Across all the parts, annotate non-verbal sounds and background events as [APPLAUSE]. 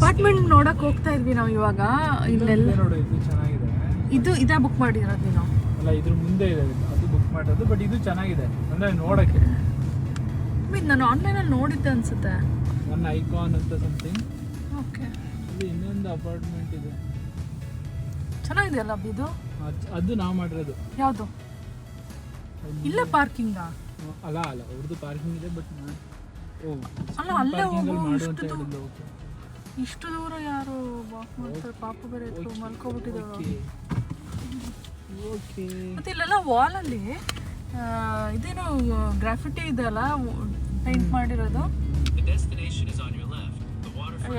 Apartment ನೋಡಕ್ ಹೋಗ್ತಾ ಇದ್ವಿ ನಾವು ಇವಾಗ. ಇಲ್ಲೆಲ್ಲ ಇಲ್ಲೇ ನೋಡು ಇದು ಚೆನ್ನಾಗಿದೆ. ಇದು ಇದೇ ಬುಕ್ ಮಾಡಿರೋದು ನೀನು? ಅಲ್ಲ ಇದ್ರ ಮುಂದೆ ಇದೆ ಅದು ಬುಕ್ ಮಾಡೋದು ಬಟ್ ಇದು ಚೆನ್ನಾಗಿದೆ. ಅಂದ್ರೆ ನೋಡಕ್ಕೆ. ಮೀನ್ ನಾನು ಆನ್ಲೈನಲ್ಲಿ ನೋಡಿದ್ದೆ ಅನ್ಸುತ್ತೆ. ನನ್ನ ಐಕಾನ್ ಅಂತ ಸಮಥಿಂಗ್ ಓಕೆ ಇದು ಇನ್ನೊಂದು ಅಪಾರ್ಟ್ಮೆಂಟ್ ಇದೆ. ಚೆನ್ನಾಗಿದೆಯಲ್ಲ ಇದು? ಅದ್- ನಾವು ಮಾಡಿರೋದು. ಯಾವುದು? ಇಲ್ಲೇ ಪಾರ್ಕಿಂಗಾ ಅಲ್ಲ ಅಲ್ಲ ಅವ್ರದ್ದು ಪಾರ್ಕಿಂಗ್ ಇದೆ ಬಟ್ ಓ ಅಲ್ಲ, ಅಲ್ಲೇ ಹೋಗು, ಮಾಡು ಇಷ್ಟು ದೂರ. ಯಾರು ವಾಕ್ ಮಾಡ್ತಾರೆ ಪಾಪ ಬೇರೆ ಎತ್ತು ಮಲ್ಕೊಬಿಟ್ಟಿದ್ದಾರೆ ಮತ್ತೆ ಇಲ್ಲೆಲ್ಲ ವಾಲಲ್ಲಿ ಇದೇನು ಗ್ರಾಫಿಟಿ ಇದೆಯಲ್ಲ ಪೇಂಟ್ ಮಾಡಿರೋದು?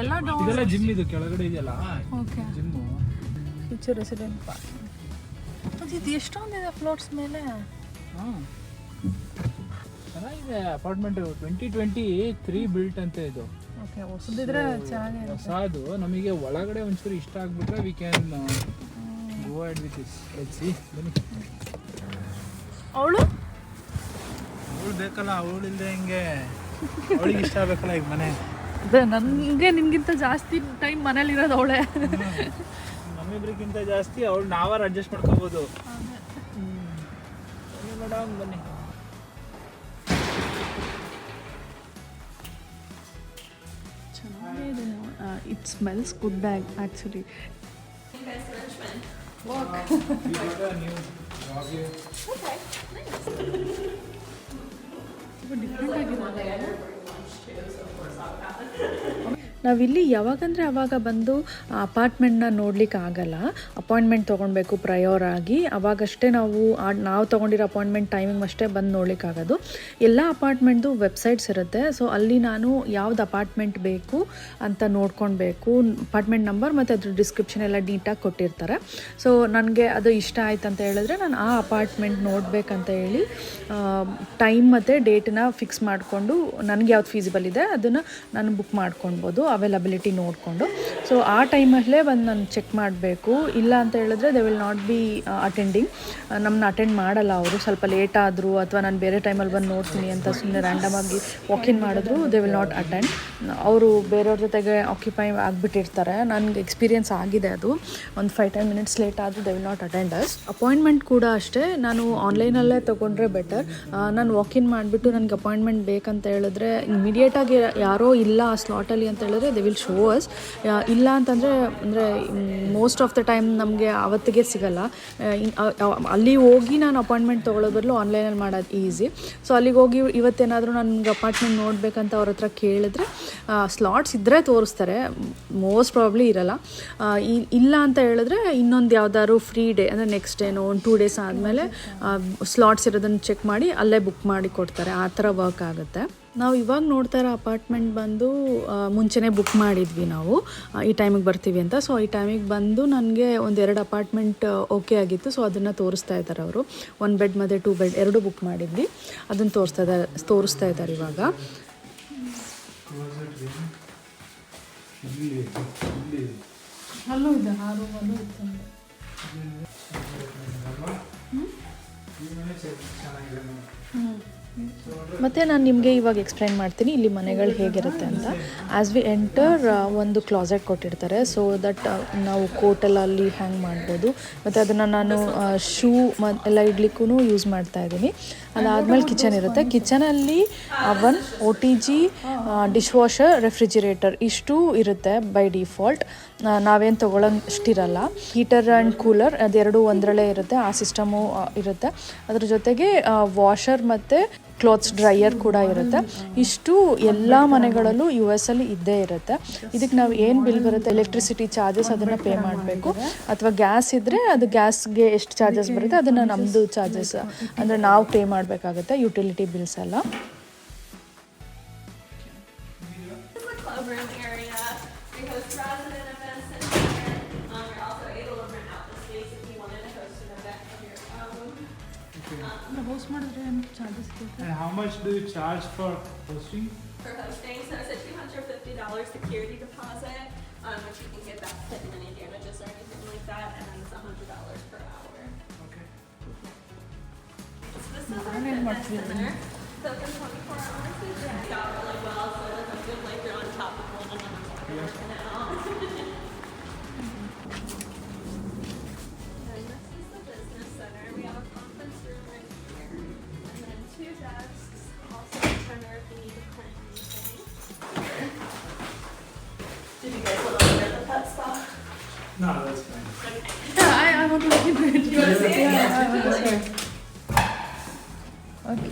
ಎಲ್ಲ ಇದೆಲ್ಲ ಜಿಮ್ ಇದು ಕೆಳಗಡೆ ಇದೆಯಲ್ಲ? Okay gym future resident park ಮತ್ತೆ ಇದು ಎಷ್ಟೊಂದಿದೆ ಫ್ಲೋರ್ಸ್ ಮೇಲೆ? ಹಾಂ. ಚೆನ್ನಾಗಿದೆ apartment twenty twenty three built ಅಂತ ಇದು. ಓಕೆ ಹೊಸದಿದ್ರೆ ಚೆನ್ನಾಗಿ ಹೊಸದು ನಮಗೆ ಒಳಗಡೆ ಒಂಚೂರು ಇಷ್ಟ ಆಗ್ಬಿಟ್ರೆ we can go with us let's see ಬನ್ನಿ. ಅವಳು? ಅವಳು ಬೇಕಲ್ಲ ಅವಳು ಇಲ್ಲದೆ ಹೆಂಗೆ ಅವಳಿಗೆ ಇಷ್ಟ ಆಗಬೇಕಲ್ಲ ಈಗ ಮನೆ. ಅದೇ ನನಗೆ ನಿಮಗಿಂತ ಜಾಸ್ತಿ ಟೈಮ್ ಮನೇಲಿ ಇರೋದು ಅವಳೆ. ನಮ್ಮಿಬ್ರಿಗಿಂತ ಜಾಸ್ತಿ ಅವಳು ನಾವಾರು ಅಡ್ಜಸ್ಟ್ ಮಾಡ್ಕೋಬೋದು. ಬನ್ನಿ. it smells good bag actually. We got a new dog here. Okay, nice. different like I [LAUGHS] ನಾವಿಲ್ಲಿ ಯಾವಾಗಂದರೆ ಅವಾಗ ಬಂದು ಅಪಾರ್ಟ್ಮೆಂಟ್ನ ನೋಡ್ಲಿಕ್ಕೆ ಆಗಲ್ಲ. ಅಪಾಯಿಂಟ್ಮೆಂಟ್ ತೊಗೊಳ್ಬೇಕು ಪ್ರಯೋರ್ ಆಗಿ. ಅವಾಗಷ್ಟೇ ನಾವು ನಾವು ತೊಗೊಂಡಿರೋ ಅಪಾಯಿಂಟ್ಮೆಂಟ್ ಟೈಮಿಂಗ್ ಅಷ್ಟೇ ಬಂದು ನೋಡ್ಲಿಕ್ಕಾಗೋದು ಎಲ್ಲ ಅಪಾರ್ಟ್ಮೆಂಟ್ದು ವೆಬ್ಸೈಟ್ಸ್ ಇರುತ್ತೆ. ಸೊ ಅಲ್ಲಿ ನಾನು ಯಾವ್ದು ಅಪಾರ್ಟ್ಮೆಂಟ್ ಬೇಕು ಅಂತ ನೋಡ್ಕೊಳ್ಬೇಕು. ಅಪಾರ್ಟ್ಮೆಂಟ್ ನಂಬರ್ ಮತ್ತು ಅದ್ರ ಡಿಸ್ಕ್ರಿಪ್ಷನ್ ಎಲ್ಲ ನೀಟಾಗಿ ಕೊಟ್ಟಿರ್ತಾರೆ. ಸೊ ನನಗೆ ಅದು ಇಷ್ಟ ಆಯ್ತು ಅಂತ ಹೇಳಿದ್ರೆ ನಾನು ಆ ಅಪಾರ್ಟ್ಮೆಂಟ್ ನೋಡಬೇಕಂತ ಹೇಳಿ ಟೈಮ್ ಮತ್ತು ಡೇಟನ್ನ ಫಿಕ್ಸ್ ಮಾಡಿಕೊಂಡು ನನಗೆ ಯಾವ್ದು ಫೀಸಿಬಲ್ ಇದೆ ಅದನ್ನು ನಾನು ಬುಕ್ ಮಾಡ್ಕೊಳ್ಬೋದು. ಅವೈಲಬಿಲಿಟಿ ನೋಡಿಕೊಂಡು. ಸೊ ಆ ಟೈಮಲ್ಲೇ ಬಂದು ನಾನು ಚೆಕ್ ಮಾಡಬೇಕು. ಇಲ್ಲ ಅಂತ ಹೇಳಿದ್ರೆ they will not be attending ನಮ್ಮನ್ನ ಅಟೆಂಡ್ ಮಾಡಲ್ಲ ಅವರು. ಸ್ವಲ್ಪ ಲೇಟ್ ಆದರೂ ಅಥವಾ ನಾನು ಬೇರೆ ಟೈಮಲ್ಲಿ ಬಂದು ನೋಡ್ತೀನಿ ಅಂತ ಸುಮ್ಮನೆ ರ್ಯಾಂಡಮ್ ಆಗಿ ವಾಕಿನ್ ಮಾಡಿದ್ರು ದೇ ವಿಲ್ ನಾಟ್ ಅಟೆಂಡ್ ಅವರು ಬೇರೆಯವ್ರ ಜೊತೆಗೆ ಆಕ್ಯುಪೈ ಆಗಿಬಿಟ್ಟಿರ್ತಾರೆ. ನನಗೆ ಎಕ್ಸ್ಪೀರಿಯನ್ಸ್ ಆಗಿದೆ ಅದು. ಒಂದು ಫೈವ್ ಟೆನ್ ಮಿನಿಟ್ಸ್ ಲೇಟ್ ಆದರೂ they will not attend us appointment ಕೂಡ ಅಷ್ಟೇ. ನಾನು ಆನ್ಲೈನಲ್ಲೇ ತೊಗೊಂಡ್ರೆ ಬೆಟರ್ ನಾನು ವಾಕಿನ್ ಮಾಡಿಬಿಟ್ಟು ನನಗೆ ಅಪಾಯಿಂಟ್ಮೆಂಟ್ ಬೇಕಂತ ಹೇಳಿದ್ರೆ ಇಮಿಡಿಯೇಟಾಗಿ ಯಾರೋ ಇಲ್ಲ ಆ ಸ್ಲಾಟಲ್ಲಿ ಅಂತ ಹೇಳಿದ್ರೆ ದೇ ವಿಲ್ ಶೋ ಅಸ್ ಇಲ್ಲ ಅಂತಂದರೆ, ಅಂದರೆ ಮೋಸ್ಟ್ ಆಫ್ ದ ಟೈಮ್ ನಮಗೆ ಆವತ್ತಿಗೆ ಸಿಗಲ್ಲ. ಅಲ್ಲಿ ಹೋಗಿ ನಾನು ಅಪಾಯಿಂಟ್ಮೆಂಟ್ ತೊಗೊಳ್ಳೋ ಬದಲು ಆನ್ಲೈನಲ್ಲಿ ಮಾಡೋದು ಈಸಿ ಸೊ ಅಲ್ಲಿಗೆ ಹೋಗಿ ಇವತ್ತೇನಾದರೂ ನನಗೆ ಅಪಾರ್ಟ್ಮೆಂಟ್ ನೋಡಬೇಕಂತ ಅವ್ರ ಹತ್ರ ಕೇಳಿದ್ರೆ ಸ್ಲಾಟ್ಸ್ ಇದ್ದರೆ ತೋರಿಸ್ತಾರೆ. ಮೋಸ್ಟ್ ಪ್ರಾಬ್ಲಿ ಇರಲ್ಲ. ಇಲ್ಲ ಅಂತ ಹೇಳಿದ್ರೆ ಇನ್ನೊಂದು ಯಾವ್ದಾದ್ರು ಫ್ರೀ ಡೇ ಅಂದರೆ ನೆಕ್ಸ್ಟ್ ಡೇನೋ ಒಂದು ಟೂ ಡೇಸ್ ಆದಮೇಲೆ ಸ್ಲಾಟ್ಸ್ ಇರೋದನ್ನು ಚೆಕ್ ಮಾಡಿ ಅಲ್ಲೇ ಬುಕ್ ಮಾಡಿ ಕೊಡ್ತಾರೆ. ಆ ಥರ ವರ್ಕ್ ಆಗುತ್ತೆ. ನಾವು ಇವಾಗ ನೋಡ್ತಾ ಇರೋ ಅಪಾರ್ಟ್ಮೆಂಟ್ ಬಂದು ಮುಂಚೆನೇ ಬುಕ್ ಮಾಡಿದ್ವಿ ನಾವು. ಈ ಟೈಮಿಗೆ ಬರ್ತೀವಿ ಅಂತ. ಸೊ ಈ ಟೈಮಿಗೆ ಬಂದು ನನಗೆ ಒಂದೆರಡು ಅಪಾರ್ಟ್ಮೆಂಟ್ ಓಕೆ ಆಗಿತ್ತು. ಸೊ ಅದನ್ನು ತೋರಿಸ್ತಾ ಇದ್ದಾರೆ ಅವರು. ಒನ್ ಬೆಡ್ ಮತ್ತು ಟೂ ಬೆಡ್ ಎರಡು ಬುಕ್ ಮಾಡಿದ್ವಿ. ಅದನ್ನು ತೋರಿಸ್ತಾ ಇದ್ದಾರೆ ತೋರಿಸ್ತಾ ಇದ್ದಾರೆ ಇವಾಗ. ಹ್ಞೂ ಇದೆ ಆ ರೂಮಲ್ಲೂ ಇತ್ತು ಮತ್ತು ನಾನು ನಿಮಗೆ ಇವಾಗ ಎಕ್ಸ್ಪ್ಲೈನ್ ಮಾಡ್ತೀನಿ, ಇಲ್ಲಿ ಮನೆಗಳು ಹೇಗಿರುತ್ತೆ ಅಂತ. ಆ್ಯಸ್ ವಿ ಎಂಟರ್ ಒಂದು ಕ್ಲಾಸೆಟ್ ಕೊಟ್ಟಿರ್ತಾರೆ. ಸೊ ದಟ್ ನಾವು ಕೋಟೆಲ್ಲ ಅಲ್ಲಿ ಹ್ಯಾಂಗ್ ಮಾಡ್ಬೋದು. ಮತ್ತು ಅದನ್ನು ನಾನು ಶೂ ಎಲ್ಲ ಇಡ್ಲಿಕ್ಕೂ ಯೂಸ್ ಮಾಡ್ತಾ ಇದ್ದೀನಿ. ಅದಾದಮೇಲೆ ಕಿಚನ್ ಇರುತ್ತೆ. ಕಿಚನಲ್ಲಿ oven O T G dish washer refrigerator ಇಷ್ಟು ಇರುತ್ತೆ ಬೈ ಡಿಫಾಲ್ಟ್ ನಾವೇನು ತೊಗೊಳ್ಳೋಷ್ಟಿರಲ್ಲ ಹೀಟರ್ ಆ್ಯಂಡ್ ಕೂಲರ್ ಅದೆರಡು ಒಂದರಲ್ಲೇ ಇರುತ್ತೆ. ಆ ಸಿಸ್ಟಮು ಇರುತ್ತೆ. ಅದ್ರ ಜೊತೆಗೆ ವಾಷರ್ ಮತ್ತು ಕ್ಲಾತ್ಸ್ ಡ್ರೈಯರ್ ಕೂಡ ಇರುತ್ತೆ. ಇಷ್ಟು ಎಲ್ಲ ಮನೆಗಳಲ್ಲೂ ಯು ಎಸ್ ಅಲ್ಲಿ ಇದ್ದೇ ಇರುತ್ತೆ. ಇದಕ್ಕೆ ನಾವು ಏನು ಬಿಲ್ ಬರುತ್ತೆ? ಎಲೆಕ್ಟ್ರಿಸಿಟಿ ಚಾರ್ಜಸ್ ಅದನ್ನು ಪೇ ಮಾಡಬೇಕು. ಅಥವಾ ಗ್ಯಾಸ್ ಇದ್ದರೆ ಅದು ಗ್ಯಾಸ್ಗೆ ಎಷ್ಟು ಚಾರ್ಜಸ್ ಬರುತ್ತೆ? ಅದನ್ನು ನಮ್ಮದು ಚಾರ್ಜಸ್ ಅಂದರೆ ನಾವು ಪೇ ಮಾಡಬೇಕಾಗುತ್ತೆ ಯುಟಿಲಿಟಿ ಬಿಲ್ಸ್ ಎಲ್ಲ. kind of charges do that? And how much do you charge for hosting? For hosting, so it's a $250 security deposit, um, which you can get back if any damages or anything like that, and then it's $100 per hour. Okay. So this is our fitness center. It's open 24 hours. It's yeah. Got really well, so it's a good like you're on top of one another. Yeah. [LAUGHS] [LAUGHS] No, that's fine.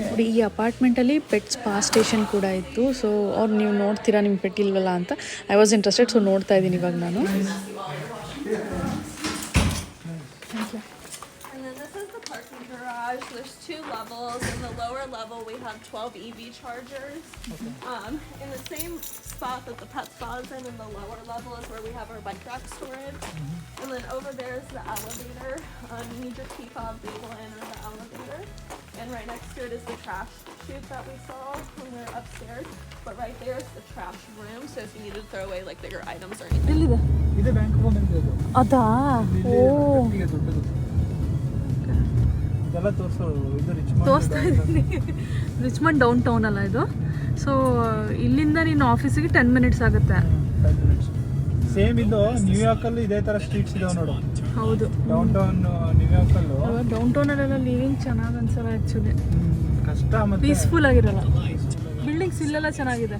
ನೋಡಿ ಈ ಅಪಾರ್ಟ್ಮೆಂಟಲ್ಲಿ pets ಪಾ station ಕೂಡ ಇತ್ತು. So ಅವ್ರು ನೀವು ನೋಡ್ತೀರಾ ನಿಮ್ಮ pet ಇಲ್ವಲ್ಲ ಅಂತ. ಐ ವಾಸ್ ಇಂಟ್ರೆಸ್ಟೆಡ್ ಸೊ ನೋಡ್ತಾ ಇದ್ದೀನಿ ಇವಾಗ ನಾನು. levels. In the lower level, we have 12 EV chargers. Um, in the same spot that the pet spa is in, in the lower level is where we have our bike rack storage. And then over there is the elevator. Um, you need your key fob to be able to enter the elevator. And right next to it is the trash chute that we saw when we were upstairs. But right there is the trash room. So if you need to throw away like bigger items or anything. ಎಲ್ಲಿದೆ ಇದೆ bank of America ಅದಾ ಇಲ್ಲಿ ಗಟ್ಟಿಗೆ ದೊಡ್ಡದು ತೋರಿಸ್ತಾ ಇದ್ದೀನಿ. Richmond down town ಅಲ್ಲ ಇದು. So ಇಲ್ಲಿಂದ ನೀನು ಆಫೀಸಿಗೆ ಟೆನ್ ಮಿನಿಟ್ಸ್ ಆಗುತ್ತೆ. ಸೇಮ್ ಇದು ನ್ಯೂಯಾರ್ಕ್ ಅಲ್ಲಿ ಇದೇ ತರ ಸ್ಟ್ರೀಟ್ಸ್ ಇದಾವೆ ನೋಡು. ಹೌದು. ಡೌನ್ ಟೌನ್ ನ್ಯೂಯಾರ್ಕ್ ಅಲ್ಲೂ. ಡೌನ್ ಟೌನಲ್ಲೆಲ್ಲ ಲಿವಿಂಗ್ ಚೆನ್ನಾಗಿ ಅನ್ಸಲ್ಲ ಆಕ್ಚುಲಿ ಕಷ್ಟ ಮತ್ತೆ. ಪೀಸ್ಫುಲ್ ಆಗಿರಲ್ಲ. ಬಿಲ್ಡಿಂಗ್ಸ್ ಇಲ್ಲೆಲ್ಲ ಚೆನ್ನಾಗಿದೆ.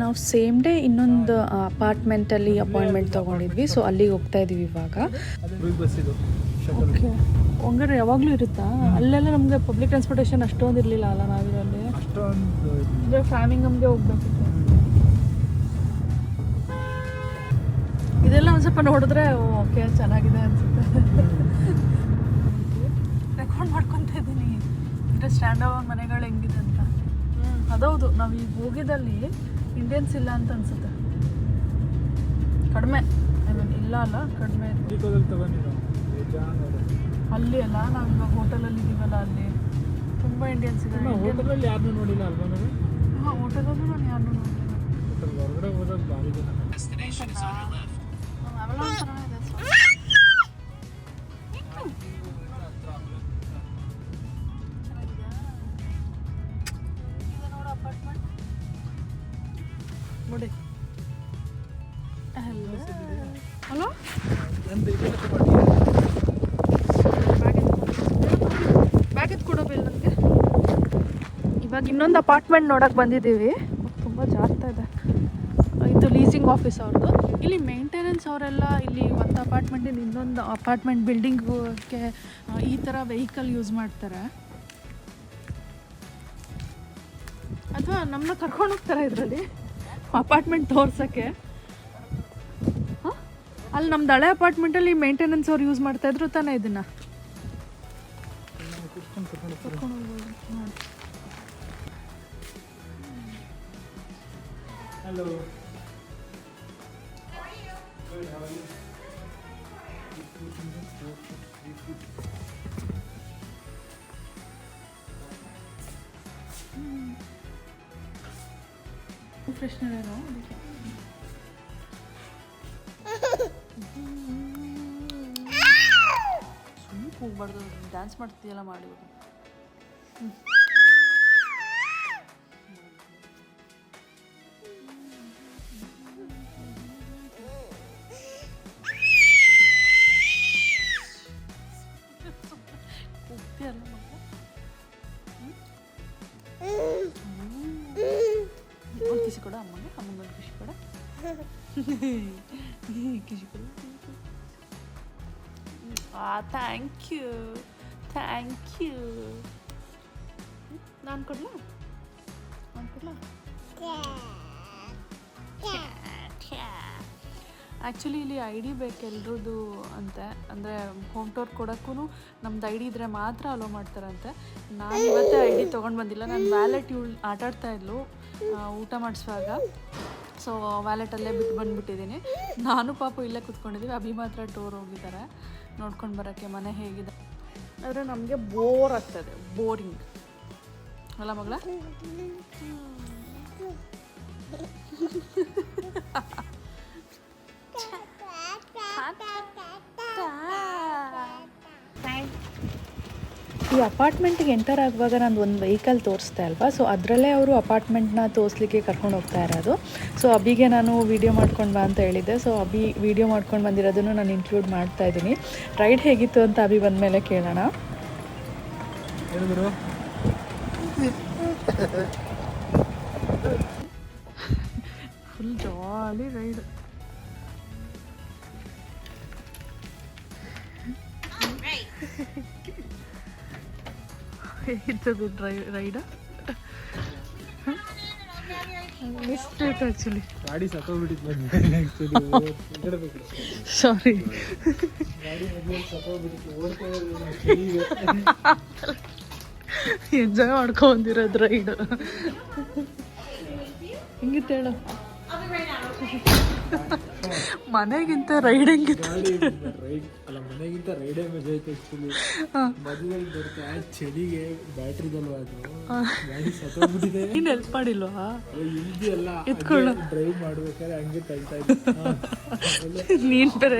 ನಾವು ಸೇಮ್ ಡೇ ಇನ್ನೊಂದು ಅಪಾರ್ಟ್ಮೆಂಟಲ್ಲಿ ಅಪಾಯಿಂಟ್ಮೆಂಟ್ ತೊಗೊಂಡಿದ್ವಿ. ಸೊ ಅಲ್ಲಿಗೆ ಹೋಗ್ತಾ ಇದೀವಿ ಇವಾಗ. ಬಸ್ ಇದು ಓಕೆ ಹಂಗಾರೆ ಯಾವಾಗಲೂ ಇರುತ್ತಾ? ಅಲ್ಲೆಲ್ಲ ನಮಗೆ ಪಬ್ಲಿಕ್ ಟ್ರಾನ್ಸ್ಪೋರ್ಟೇಷನ್ ಅಷ್ಟೊಂದು ಇರಲಿಲ್ಲ ಅಲ್ಲ ನಾವಿರಲ್ಲಿ ಅಷ್ಟೊಂದು ಅಂದರೆ ಫ್ಯಾಮಿಂಗಮ್ಗೆ ಹೋಗ್ಬೇಕಿತ್ತು. ಇದೆಲ್ಲ ಒಂದು ಸ್ವಲ್ಪ ನೋಡಿದ್ರೆ ಓಕೆ ಚೆನ್ನಾಗಿದೆ ಅನ್ಸುತ್ತೆ. ರೆಕಾರ್ಡ್ ಮಾಡ್ಕೊತಾ ಇದ್ದೀನಿ. ಅಂದರೆ ಸ್ಟ್ಯಾಂಡ್ ಅಲೋನ್ ಮನೆಗಳು ಹೆಂಗಿದೆ ಅಂತ. ಅದೌದು ನಾವು ಈಗ ಹೋಗಿದಲ್ಲಿ ಇಂಡಿಯನ್ಸ್ ಇಲ್ಲ ಅಂತ ಅನ್ಸುತ್ತೆ. ಕಡಿಮೆ. ಐ ಮೀನ್ ಇಲ್ಲ ಅಲ್ಲ ಕಡಿಮೆ. ತಗೊಂಡಿದ್ದು. ಅಲ್ಲಿ ಅಲ್ಲ ನಾವು ಇವಾಗ ಹೋಟೆಲಲ್ಲಿ ಇದೀವಲ್ಲ ಅಲ್ಲಿ. ತುಂಬ ಇಂಡಿಯನ್ಸ್ ಇದ್ದಾರೆ. ಇಂಡಿಯನ್ ಹೋಟೆಲಲ್ಲಿ ಯಾರನ್ನೂ ನೋಡಿಲ್ಲ ಅಲ್ವಾ ನಾನು ಹಾಂ ಹೋಟೆಲಲ್ಲೂ ನಾನು ಯಾರನ್ನೂ ನೋಡಿಲ್ಲ. ಹೋಟೆಲ್ ಹೊರಗಡೆ ಹೋದಾಗ ಭಾರಿ ಜನ. ಅವೆಲ್ಲ ಒಂಥರ ಇದೆ ನೋಡಿ. ಹಲೋ ನಂದು ಇದೆಲ್ಲ ತಗೊಂಡಿದ್ದೆ. ಬ್ಯಾಗ್ ಎತ್ಕೊಡೋ ನನಗೆ. ಇವಾಗ ಇನ್ನೊಂದು ಅಪಾರ್ಟ್ಮೆಂಟ್ ನೋಡಕ್ಕೆ ಬಂದಿದ್ದೀವಿ. ತುಂಬ ಜಾಸ್ತಿ ಇದೆ. ಇದು ಲೀಸಿಂಗ್ ಆಫೀಸ್ ಅವ್ರದ್ದು ಇಲ್ಲಿ ಮೇಂಟೆನೆನ್ಸ್ ಅವರೆಲ್ಲ ಇಲ್ಲಿ ಒಂದು ಅಪಾರ್ಟ್ಮೆಂಟಿಂದ ಇನ್ನೊಂದು ಅಪಾರ್ಟ್ಮೆಂಟ್ ಬಿಲ್ಡಿಂಗ್ಗೆ ಈ ಥರ ವೆಹಿಕಲ್ ಯೂಸ್ ಮಾಡ್ತಾರೆ. ಅಥವಾ ನಮ್ಮನ್ನ ಕರ್ಕೊಂಡು ಹೋಗ್ತಾರೆ ಇದರಲ್ಲಿ? ಅಪಾರ್ಟ್ಮೆಂಟ್ ತೋರ್ಸೋಕ್ಕೆ. ಅಲ್ಲಿ ನಮ್ದು ಹಳೆ ಅಪಾರ್ಟ್ಮೆಂಟಲ್ಲಿ ಮೇಂಟೆನೆನ್ಸ್ ಅವ್ರು ಯೂಸ್ ಮಾಡ್ತಾ ಇದ್ರು ತಾನೇ ಇದನ್ನು? ಸುಮ್ಮನೆ ಹೋಗ್ಬಾರ್ದು ಡ್ಯಾನ್ಸ್ ಮಾಡ್ತೀಯಲ್ಲ ಮಾಡಿ ಕೂಗ್ತೀಯಲ್ಲ ಒಂದು ಕಿಸಿ ಕೊಡ ಅಮ್ಮಗೆ ಅಮ್ಮಂಗೆ ಒಂದು ಖುಷಿ ಕೊಡ ಕಿಸಿ ಕೊಡ ಆ ಥ್ಯಾಂಕ್ ಯು ಥ್ಯಾಂಕ್ ಯು ನಾನು ಕೊಡ್ಲಾ ನಾನು ಕೊಡ್ಲಾ ಆ್ಯಕ್ಚುಲಿ ಇಲ್ಲಿ ಐ ಡಿ ಬೇಕು ಎಲ್ರದ್ದು ಅಂತೆ. ಅಂದರೆ ಹೋಮ್ ಟೂರ್ ಕೊಡೋಕ್ಕೂ ನಮ್ದು ಐ ಡಿ ಇದ್ದರೆ ಮಾತ್ರ ಅಲೋ ಮಾಡ್ತಾರಂತೆ. ನಾನು ಇವತ್ತೇ ಐ ಡಿ ತೊಗೊಂಡು ಬಂದಿಲ್ಲ. ನಾನು ವ್ಯಾಲೆಟ್ ಇವಳು ಆಟಾಡ್ತಾ ಇದ್ಲು ಊಟ ಮಾಡಿಸುವಾಗ. ಸೊ ವ್ಯಾಲೆಟಲ್ಲೇ ಬಿಟ್ಟು ಬಂದುಬಿಟ್ಟಿದ್ದೀನಿ ನಾನು ಪಾಪು ಇಲ್ಲೇ ಕುತ್ಕೊಂಡಿದ್ದೀವಿ ಅಭಿ ಮಾತ್ರ ಟೂರ್ ಹೋಗಿದ್ದಾರೆ ನೋಡ್ಕೊಂಡು ಬರೋಕ್ಕೆ ಮನೆ ಹೇಗಿದೆ. ಆದರೆ ನಮಗೆ ಬೋರ್ ಆಗ್ತದೆ. ಬೋರಿಂಗ್ ಅಲ್ಲ ಮಗಳ? [LAUGHS] [LAUGHS] ಈ ಅಪಾರ್ಟ್ಮೆಂಟ್ಗೆ ಎಂಟರ್ ಆಗುವಾಗ ನಾನು ಒಂದು ವೆಹಿಕಲ್ ತೋರಿಸ್ತಾ ಅಲ್ವಾ ಸೊ ಅದರಲ್ಲೇ ಅವರು ಅಪಾರ್ಟ್ಮೆಂಟ್ನ ತೋರಿಸ್ಲಿಕ್ಕೆ ಕರ್ಕೊಂಡು ಹೋಗ್ತಾ ಇರೋದು. ಸೊ ಅಬಿಗೆ ನಾನು ವೀಡಿಯೋ ಮಾಡ್ಕೊಂಡು ಬಾ ಅಂತ ಹೇಳಿದ್ದೆ. ಸೊ ಅಬಿ ವೀಡಿಯೋ ಮಾಡ್ಕೊಂಡು ಬಂದಿರೋದನ್ನು ನಾನು ಇನ್ಕ್ಲೂಡ್ ಮಾಡ್ತಾ ಇದ್ದೀನಿ. ರೈಡ್ ಹೇಗಿತ್ತು ಅಂತ ಅಬಿ ಬಂದಮೇಲೆ ಕೇಳೋಣ. ಹೇಳಿದ್ರು? ಫುಲ್ ಜಾಲಿ ರೈಡ್ ಹೇಗಿರ್ತದೆ ಡ್ರೈ ರೈಡ? ಮಿಸ್ಟೇಕ್ ಆ್ಯಕ್ಚುಲಿ ಗಾಡಿ ಸತ್ತೋಗ್ಬಿಟ್ಟಿತ್ತು ಸಾರಿ ಎಂಜಾಯ್ ಮಾಡ್ಕೊಂಡಿರೋದು ರೈಡ್. ಹೆಂಗಿತ್ತು ಹೇಳು? ಮನೆಗಿಂತ ರೈಡ್ ಹೆಂಗಿತ್ತು? ಗಾಡಿ ರೈಡ್ ಮಜಾ ಐತೆ ಆ್ಯಕ್ಚುಲಿ ಮಧ್ಯದಲ್ಲಿ ಬರ್ತಾ ಚಳಿಗೆ ಬ್ಯಾಟ್ರಿದಲ್ವಾ ಅದು ಗಾಡಿ ಸತ್ತೋಗ್ಬಿಟ್ಟಿದೆ. ನೀನು ಹೆಲ್ಪ್ ಮಾಡಿಲ್ವಾ? ಇಲ್ದಿ ಎಲ್ಲ ಎತ್ಕೊಳ್ಳು. ಡ್ರೈವ್ ಮಾಡ್ಬೇಕಾದ್ರೆ ಹಂಗೆ ತಳ್ತಾ ಇದ್ದೆ. [LAUGHS] ನೀನು ಬೇರೆ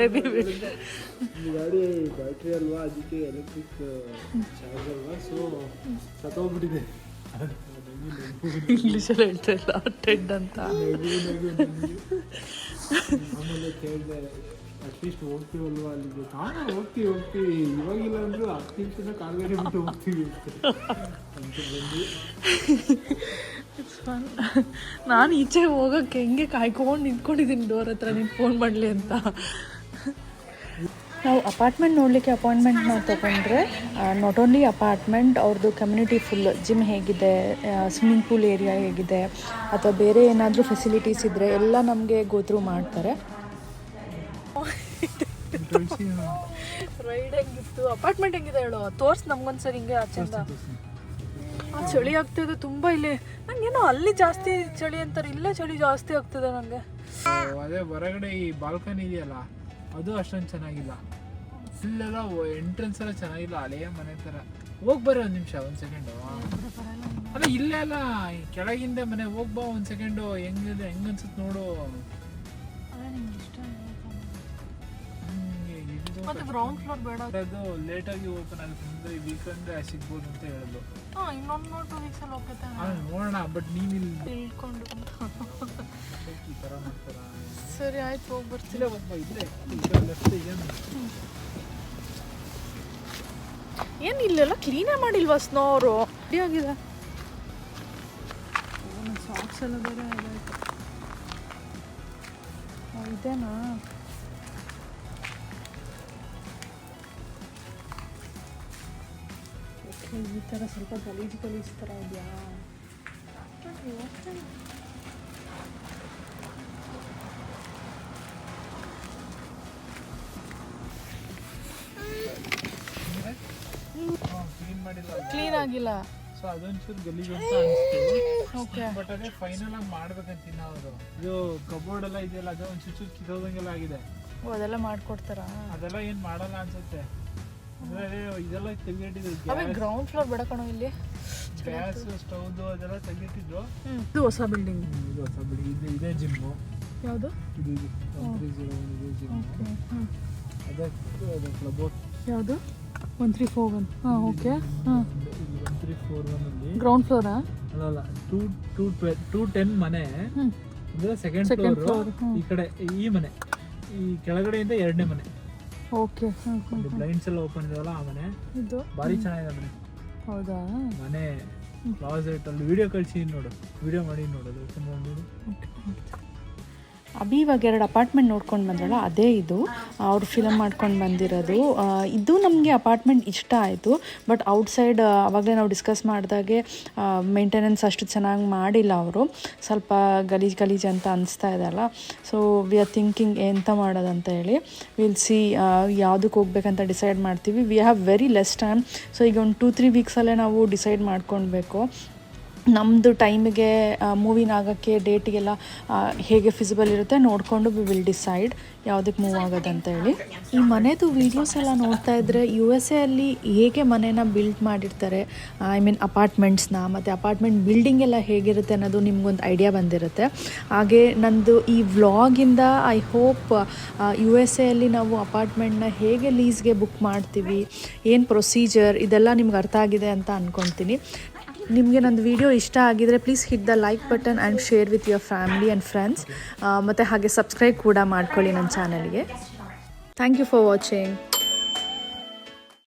ಗಾಡಿ ಬ್ಯಾಟ್ರಿ ಅಲ್ವಾ ಅದಕ್ಕೆ ಎಲೆಕ್ಟ್ರಿಕ್ ಚಾರ್ಜ್ ಅಲ್ವಾ? ಸೊ ಸತ್ತೋಗ್ಬಿಟ್ಟಿದೆ. ಇಂಗ್ಲೀಷಲ್ಲಿ ಹೇಳ್ತಾ ಇಲ್ಲ ಟೆಡ್ ಅಂತ. ಆಮೇಲೆ ಕೇಳಿದೆ ಅಟ್ಲೀಸ್ಟ್ ಹೋಗ್ತೀವಲ್ವಾ ಅಲ್ಲಿಗೆ ಹಾಂ ಹೋಗ್ತೀವಿ ಹೋಗ್ತೀವಿ ಇವಾಗಿಲ್ಲ ಅಂದ್ರೂ ಹತ್ತು ನಿಮಿಷದ ಕಾಲ್ಗಡೆ ಬಿಟ್ಟು ಹೋಗ್ತೀವಿ ನಾನು ಈಚೆ ಹೋಗಕ್ಕೆ ಹೆಂಗೆ ಕಾಯ್ಕೊಂಡು ನಿಂತ್ಕೊಂಡಿದ್ದೀನಿ ಡೋರ್ ಹತ್ರ ನೀನು ಫೋನ್ ಮಾಡಲಿ ಅಂತ. ನಾವು ಅಪಾರ್ಟ್ಮೆಂಟ್ ನೋಡಲಿಕ್ಕೆ ಅಪಾಯಿಂಟ್ಮೆಂಟ್ ನಾವು ತೊಗೊಂಡ್ರೆ ನಾಟ್ ಓನ್ಲಿ ಅಪಾರ್ಟ್ಮೆಂಟ್ ಅವ್ರದ್ದು ಕಮ್ಯುನಿಟಿ ಫುಲ್ ಜಿಮ್ ಹೇಗಿದೆ ಸ್ವಿಮ್ಮಿಂಗ್ ಪೂಲ್ ಏರಿಯಾ ಹೇಗಿದೆ ಅಥವಾ ಬೇರೆ ಏನಾದರೂ ಫೆಸಿಲಿಟೀಸ್ ಇದ್ದರೆ ಎಲ್ಲ ನಮಗೆ ಗೋತ್ರೂ ಮಾಡ್ತಾರೆ. ರೈಡ್ ಹೆಂಗಿತ್ತು? ಅಪಾರ್ಟ್ಮೆಂಟ್ ಹೆಂಗಿದೆ ಹೇಳು? ತೋರ್ಸ್ ನಮ್ಗೊಂದ್ಸರಿ ಹಿಂಗೆ ಆಚೆಯಿಂದ ಆ ಚಳಿ ಆಗ್ತಿದೆ ತುಂಬಾ ಇಲ್ಲಿ. ನಂಗೇನೋ ಅಲ್ಲಿ ಜಾಸ್ತಿ ಚಳಿ ಅಂತಾರೆ ಇಲ್ಲೇ ಚಳಿ ಜಾಸ್ತಿ ಆಗ್ತಿದೆ ನನಗೆ ಅದೇ ಹೊರಗಡೆ ಈ ಬಾಲ್ಕನಿ ಇದೆಯಲ್ಲ ಅದು ಅಷ್ಟೊಂದು ಚೆನ್ನಾಗಿಲ್ಲ. ಇಲ್ಲೆಲ್ಲ ಎಂಟ್ರೆನ್ಸ್ ಎಲ್ಲ ಚೆನ್ನಾಗಿಲ್ಲ ಹಳೆಯ ಮನೆ ಥರ ಹೋಗಿ ಬರ ಒಂದು ನಿಮಿಷ ಒಂದು ಸೆಕೆಂಡು ಅಲ್ಲ ಇಲ್ಲೇ ಅಲ್ಲ ಈ ಕೆಳಗಿಂದ ಮನೆ ಹೋಗ್ಬಾ ಒಂದು ಸೆಕೆಂಡು ಹೆಂಗಿದೆ ಹೆಂಗ್ ಅನ್ಸುತ್ತೆ ನೋಡು. ಮತ್ತೆ ಗ್ರೌಂಡ್ ಫ್ಲೋರ್ ಬೇಡ. ಅದು ಲೇಟಾಗಿ ಓಪನ್ ಆಗುತ್ತೆ. ಅಂದ್ರೆ ಈ ವೀಕೆಂಡ್ ಸಿಗ್ಬೋದು ಅಂತ ಹೇಳಿದ್ರು ಹಾಂ ಇನ್ನೊಂದು ಟೂ ವೀಕ್ಸಲ್ಲಿ ಹೋಗುತ್ತೆ ಆಮೇಲೆ ನೋಡೋಣ ಬಟ್ ನೀವು ಇಲ್ಲಿ ತಿಳ್ಕೊಂಡು. ಈ ಥರ ಮಾಡ್ತಾರ? ಸರಿ ಆಯ್ತು ಹೋಗಿ ಬರ್ತೀನಿ. ಇಲ್ಲ ಒಬ್ಬ ಇಲ್ಲೇ ಇದೆ ಲೆಫ್ಟ್ ಏನು? ಏನು ಇಲ್ಲೆಲ್ಲ ಕ್ಲೀನೇ ಮಾಡಿಲ್ವಾ ಸ್ನೋ ಅವರು? ಆಗಿದೆ ಸಾಕ್ಸ್ ಎಲ್ಲ ಬೇರೆ ಇದೇನಾ? ಈ ಥರ ಸ್ವಲ್ಪ ಗಲೀಜು ಗಲೀಜು ಥರ ಇದೆಯಾ? ಕ್ಲೀನ್ ಆಗಿಲ್ಲ. ಸೊ ಅದೊಂಚೂರು ಗಲೀಜು ಅಂತ ಓಕೆ ಬಟ್ ಅದೇ ಫೈನಲ್ ಆಗಿ ಮಾಡ್ಬೇಕಂತ ಅವರು. ಇದು ಕಬೋರ್ಡ್ ಎಲ್ಲ ಇದೆಯಲ್ಲ ಅದು ಒಂಚೂರು ಚೂರು ಕಿತ್ತೋದಂಗೆಲ್ಲ ಆಗಿದೆ. ಓ ಅದೆಲ್ಲ ಮಾಡ್ಕೊಡ್ತಾರಾ? ಅದೆಲ್ಲ ಏನು ಮಾಡಲ್ಲ ಅನ್ಸುತ್ತೆ. ಅದೇ ಇದೆಲ್ಲ ತೆಗಿಟ್ಟಿದ್ರು ಆಮೇಲೆ ಗ್ರೌಂಡ್ ಫ್ಲೋರ್ ಬೇಡ ಕಣೋ ಇಲ್ಲಿ. ಗ್ಯಾಸ್ ಸ್ಟೌದು ಅದೆಲ್ಲ ತೆಗಿಟ್ಟಿದ್ರು. ಇದು ಹೊಸ ಬಿಲ್ಡಿಂಗ್ ಇದು ಹೊಸ ಬಿಲ್ಡಿಂಗ್ ಇದು ಇದೇ ಜಿಮ್ಮು ಯಾವುದು? ಇದು ಇದು ತ್ರೀ ಜೀರೋ ಒನ್ ಇದೇ ಜಿಮ್ ಅದಕ್ಕೆ ಅದು ಕ್ಲಬ್ ಯಾವುದು? ಒನ್ ತ್ರೀ ಫೋರ್ ಒನ್ ಹಾಂ ಓಕೆ ಹಾಂ ತ್ರೀ ಫೋರ್ ಒನ್ ಅಲ್ಲಿ. ಗ್ರೌಂಡ್ ಫ್ಲೋರಾ ಅಲ್ಲ ಅಲ್ಲ ಟೂ ಟೂ ಟ್ವೆ ಟೂ ಟೆನ್ ಮನೆ. ಅಂದ್ರೆ ಸೆಕೆಂಡ್ ಫ್ಲೋರ್ ಈ ಕಡೆ ಈ ಮನೆ. ಈ ಕೆಳಗಡೆಯಿಂದ ಎರಡನೇ ಮನೆ. ಓಕೆ ಹಾಂ ಬ್ಲೈಂಡ್ಸ್ ಎಲ್ಲ ಓಪನ್ ಇದಾವಲ್ಲ ಆ ಮನೆ? ಇದು? ಭಾರಿ ಚೆನ್ನಾಗಿದೆ ಮನೆ. ಹೌದಾ? ಮನೆ ಕ್ಲಾಸೆಟ್ ಅಲ್ಲಿ ವಿಡಿಯೋ ಕಳಿಸಿ ನೋಡು ವಿಡಿಯೋ ಮಾಡಿ ನೋಡೋದು ಓಪನ್ ಮಾಡಿ ನೋಡು. ಅಭಿ ಇವಾಗ ಎರಡು ಅಪಾರ್ಟ್ಮೆಂಟ್ ನೋಡ್ಕೊಂಡು ಬಂದ್ರಲ್ಲ, ಅದೇ ಇದು. ಅವ್ರು ಫಿಲಮ್ ಮಾಡ್ಕೊಂಡು ಬಂದಿರೋದು. ಇದು ನಮಗೆ ಅಪಾರ್ಟ್ಮೆಂಟ್ ಇಷ್ಟ ಆಯಿತು. ಬಟ್ ಔಟ್ಸೈಡ್ ಆವಾಗಲೇ ನಾವು ಡಿಸ್ಕಸ್ ಮಾಡಿದಾಗೆ ಮೇಂಟೆನೆನ್ಸ್ ಅಷ್ಟು ಚೆನ್ನಾಗಿ ಮಾಡಿಲ್ಲ ಅವರು. ಸ್ವಲ್ಪ ಗಲೀಜು ಗಲೀಜು ಅಂತ ಅನಿಸ್ತಾ ಇದೆ ಅಲ್ಲ. ಸೊ ವಿ ಆರ್ ಥಿಂಕಿಂಗ್ ಎಂತ ಮಾಡೋದಂತ ಹೇಳಿ ವಿಲ್ ಸಿ ಯಾವುದಕ್ಕೆ ಹೋಗ್ಬೇಕಂತ ಡಿಸೈಡ್ ಮಾಡ್ತೀವಿ. We have very less time so ಈಗ ಒಂದು ಟೂ ತ್ರೀ ವೀಕ್ಸಲ್ಲೇ ನಾವು ಡಿಸೈಡ್ ಮಾಡ್ಕೊಳ್ಬೇಕು. ನಮ್ಮದು ಟೈಮಿಗೆ ಮೂವಿನ ಆಗೋಕ್ಕೆ ಡೇಟಿಗೆಲ್ಲ ಹೇಗೆ ಫಿಸಿಬಲ್ ಇರುತ್ತೆ ನೋಡಿಕೊಂಡು ವಿ ವಿಲ್ ಡಿಸೈಡ್ ಯಾವುದಕ್ಕೆ ಮೂವ್ ಆಗೋದಂತ ಹೇಳಿ. ಈ ಮನೆದು ವೀಡಿಯೋಸ್ ಎಲ್ಲ ನೋಡ್ತಾ ಇದ್ದರೆ ಯು ಎಸ್ ಎ ಅಲ್ಲಿ ಹೇಗೆ ಮನೇನ ಬಿಲ್ಡ್ ಮಾಡಿರ್ತಾರೆ ಐ ಮೀನ್ ಅಪಾರ್ಟ್ಮೆಂಟ್ಸ್ನ ಮತ್ತು ಅಪಾರ್ಟ್ಮೆಂಟ್ ಬಿಲ್ಡಿಂಗ್ ಎಲ್ಲ ಹೇಗಿರುತ್ತೆ ಅನ್ನೋದು ನಿಮ್ಗೊಂದು ಐಡಿಯಾ ಬಂದಿರುತ್ತೆ. ಹಾಗೆ ನಂದು ಈ ವ್ಲಾಗಿಂದ ಐ ಹೋಪ್ ಯು ಎಸ್ ಎಲ್ಲಿ ನಾವು ಅಪಾರ್ಟ್ಮೆಂಟ್ನ ಹೇಗೆ ಲೀಸ್ಗೆ ಬುಕ್ ಮಾಡ್ತೀವಿ, ಏನು ಪ್ರೊಸೀಜರ್ ಇದೆಲ್ಲ ನಿಮ್ಗೆ ಅರ್ಥ ಆಗಿದೆ ಅಂತ ಅಂದ್ಕೊತೀನಿ ನಿಮಗೆ ನಂದು ವಿಡಿಯೋ ಇಷ್ಟ ಆಗಿದರೆ please hit the like button and share with your family and friends ಮತ್ತು ಹಾಗೆ ಸಬ್ಸ್ಕ್ರೈಬ್ ಕೂಡ ಮಾಡ್ಕೊಳ್ಳಿ ನನ್ನ ಚಾನಲ್ಗೆ ಥ್ಯಾಂಕ್ ಯು ಫಾರ್ ವಾಚಿಂಗ್